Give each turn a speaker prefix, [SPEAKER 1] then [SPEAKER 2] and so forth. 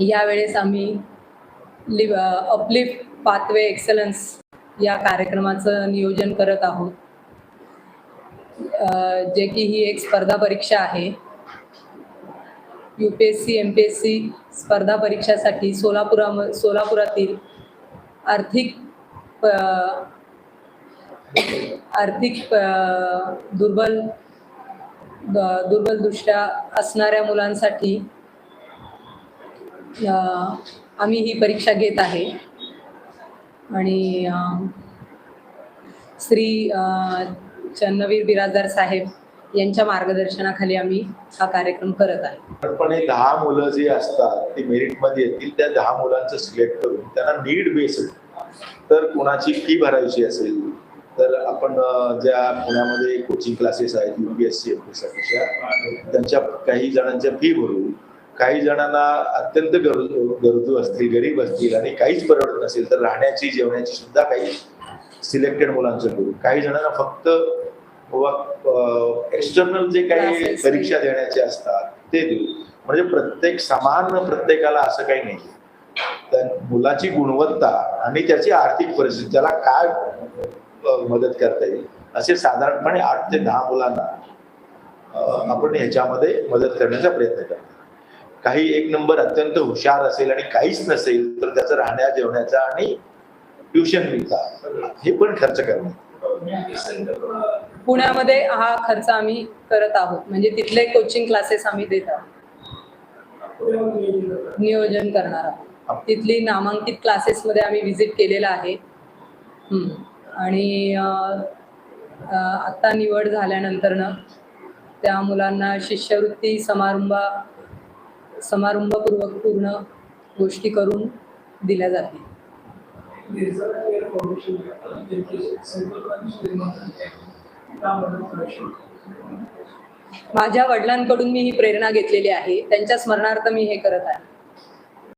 [SPEAKER 1] यावेळेस आम्ही live uplift pathway excellence या कार्यक्रमाचं नियोजन करत आहोत. जे की ही एक स्पर्धा परीक्षा आहे. U P S C M P S C स्पर्धा परीक्षासाठी सोलापुरा सोलापुरातील आर्थिक प- आर्थिक दुर्बल दुर्बलदृष्ट्या असणाऱ्या मुलांसाठी आम्ही ही परीक्षा घेत आहे. आणि श्री चन्नवीर बिराजदार साहेब यांच्या मार्गदर्शनाखाली आम्ही हा कार्यक्रम करत आहे.
[SPEAKER 2] पण हे दहा मुलं जी असतात ती मेरिटमध्ये येतील त्या दहा मुलांचं सिलेक्ट करून त्यांना नीड बेस्ड तर कोणाची फी भरायची असेल तर आपण ज्या पुण्यामध्ये कोचिंग क्लासेस आहेत युपीएससी साठीच्या त्यांच्या काही जणांच्या फी भरू. काही जणांना अत्यंत गरजू गरजू असतील गरीब असतील आणि काहीच परवडत नसेल तर राहण्याची जेवण्याची सुद्धा काही सिलेक्टेड मुलांचं करू. काही जणांना फक्त एक्सटर्नल जे काही. परीक्षा देण्याचे असतात ते देऊ. म्हणजे प्रत्येक समान प्रत्येकाला असं काही नाही. त्या मुलाची गुणवत्ता आणि त्याची आर्थिक परिस्थिती त्याला काय मदत करता येईल? असे साधारणपणे आठ ते दहा मुलांना आपण ह्याच्यामध्ये मदत करण्याचा प्रयत्न करतो. काही एक नंबर अत्यंत हुशार असेल आणि काहीच नसेल तर त्याचं राहण्या जेवण्याचा आणि ट्युशन मिळता. हे पण खर्च करणं.
[SPEAKER 1] पुण्यामध्ये हा खर्च आम्ही करत आहोत. म्हणजे तिथले कोचिंग क्लासेस आम्ही देत आहोत. नियोजन करणार आहोत. तिथली नामांकित क्लासेस मध्ये आम्ही व्हिजिट केलेलं आहे. आणि आता निवड झाल्यानंतर ना त्या मुलांना शिष्यवृत्ती समारंभा समारंभपूर्वक पूर्ण गोष्टी करून दिल्या जातील. माझ्या वडिलांकडून मी ही प्रेरणा घेतलेली आहे. त्यांच्या स्मरणार्थ मी हे करत आहे.